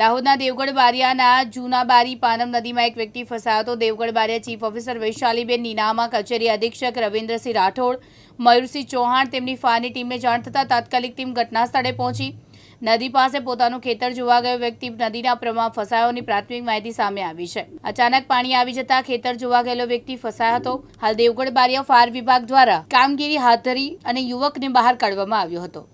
દાહોદના દેવગઢ બારિયાના જૂના બારી પાનમ નદીમાં એક વ્યક્તિ ફસાયો હતો. દેવગઢ બારિયા ચીફ ઓફિસર વૈશાલીબેન નીનામા, કચેરી અધિક્ષક રવિન્દ્રસિંહ રાઠોડ, મયુરસિંહ ચૌહાણ તેમની ફાની ટીમને જાણ થતાં તાત્કાલિક ટીમ ઘટના સ્થળે પહોંચી. નદી પાસે પોતાનું ખેતર જોવા ગયો વ્યક્તિ નદીના પ્રવાહ ફસાયોની પ્રાથમિક માહિતી સામે આવી છે. અચાનક પાણી આવી જતા ખેતર જોવા ગયેલો વ્યક્તિ ફસાયો હતો. હાલ દેવગઢ બારિયા ફાયર વિભાગ દ્વારા કામગીરી હાથ ધરી અને યુવકને બહાર કાઢવામાં આવ્યો હતો.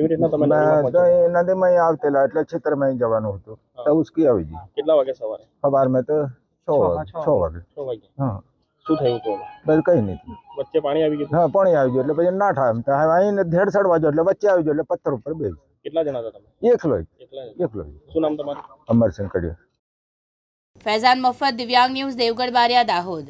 કેવી રીતના તમે નદીમાં આવતેલા એટલે છેતરમાં જવાનું હતું. તો ઉસકી આવી ગઈ. કેટલા વાગે સવારે? સવારમાં તો છ વાગે છ વાગે. છ વાગે. હા. શું થયું તો બસ કઈ નહીં વચ્ચે પાણી આવી ગયું હા પાણી આવી ગયું એટલે પછી ના થાય એમ. તો હવે અહીં ધેડ સડવા જો એટલે વચ્ચે આવી ગયો એટલે પથ્થર ઉપર બે કેટલા જણા હતા તમે? એકલો? એકલો શું નામ તમારું? અમરસિંહ કડિયા. ફૈઝાન મફત દિવ્યાંગ ન્યૂઝ દેવગઢ બારિયા દાહોદ.